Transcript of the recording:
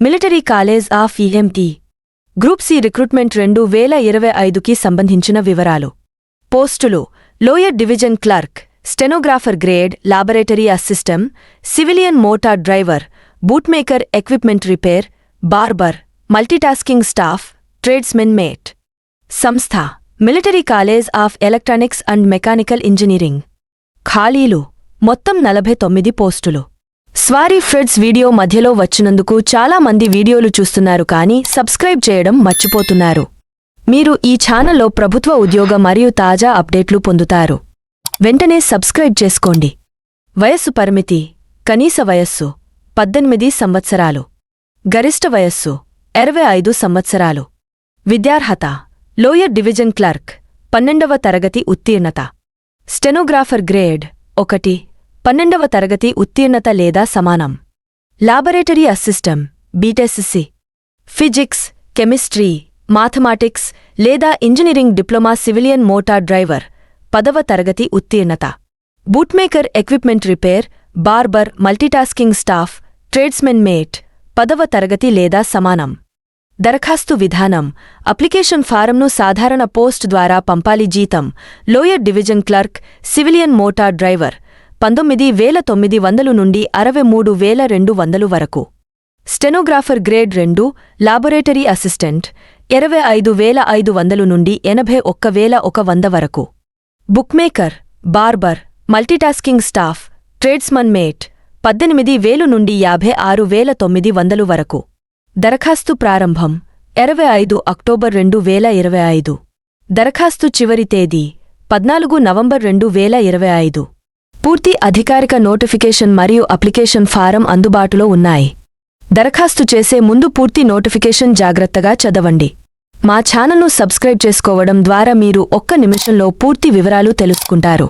Military college of EMT group C recruitment రెండు వేల ఇరవై ఐదుకి సంబంధించిన వివరాలు. పోస్టులు. Lower division clerk stenographer grade laboratory assistant civilian motor driver bootmaker equipment repair barber multitasking staff tradesmen mate. సంస్థ. Military college of electronics and mechanical engineering. ఖాళీలు. మొత్తం నలభై తొమ్మిది పోస్టులు. స్వారీ ఫ్రెడ్స్ వీడియో మధ్యలో వచ్చినందుకు చాలా మంది వీడియోలు చూస్తున్నారు కానీ సబ్స్క్రైబ్ చేయడం మర్చిపోతున్నారు. మీరు ఈ ఛానల్లో ప్రభుత్వ ఉద్యోగ మరియు తాజా అప్డేట్లు పొందుతారు. వెంటనే సబ్స్క్రైబ్ చేసుకోండి. వయస్సు పరిమితి కనీస వయస్సు పద్దెనిమిది సంవత్సరాలు. గరిష్ట వయస్సు ఇరవై ఐదు సంవత్సరాలు. విద్యార్హత లోయర్ డివిజన్ క్లర్క్ పన్నెండవ తరగతి ఉత్తీర్ణత. స్టెనోగ్రాఫర్ గ్రేడ్ ఒకటి. పన్నెండవ తరగతి ఉత్తీర్ణత లేదా సమానం. లాబొరేటరీ అసిస్టం బీటెస్సి ఫిజిక్స్ కెమిస్ట్రీ మాథమాటిక్స్ లేదా engineering diploma civilian motor driver పదవ తరగతి ఉత్తీర్ణత. Bootmaker equipment repair barber multitasking staff tradesmen mate పదవ తరగతి లేదా సమానం. దరఖాస్తు విధానం అప్లికేషన్ ఫారంను సాధారణ పోస్ట్ ద్వారా పంపాలి జీతం lower division clerk civilian motor driver పంతొమ్మిది వేల తొమ్మిది వందలు నుండి అరవై మూడు వేల రెండు వందలు వరకు. స్టెనోగ్రాఫర్ గ్రేడ్ రెండు లాబొరేటరీ అసిస్టెంట్ ఇరవై ఐదు వేల ఐదు వందలు నుండి ఎనభై ఒక్క వేల ఒక వంద వరకు. Bookmaker barber multitasking staff tradesman mate పద్దెనిమిది వేలు నుండి యాభై ఆరు వేల తొమ్మిది వందలు వరకు. దరఖాస్తు ప్రారంభం ఇరవై ఐదు అక్టోబర్ రెండు వేల ఇరవై ఐదు. దరఖాస్తు చివరి తేదీ పద్నాలుగు నవంబర్ రెండు వేల ఇరవై ఐదు. పూర్తి అధికారిక నోటిఫికేషన్ మరియు అప్లికేషన్ ఫారం అందుబాటులో ఉన్నాయి. దరఖాస్తు చేసే ముందు పూర్తి నోటిఫికేషన్ జాగ్రత్తగా చదవండి. మా ఛానల్ను సబ్స్క్రైబ్ చేసుకోవడం ద్వారా మీరు ఒక్క నిమిషంలో పూర్తి వివరాలు తెలుసుకుంటారు.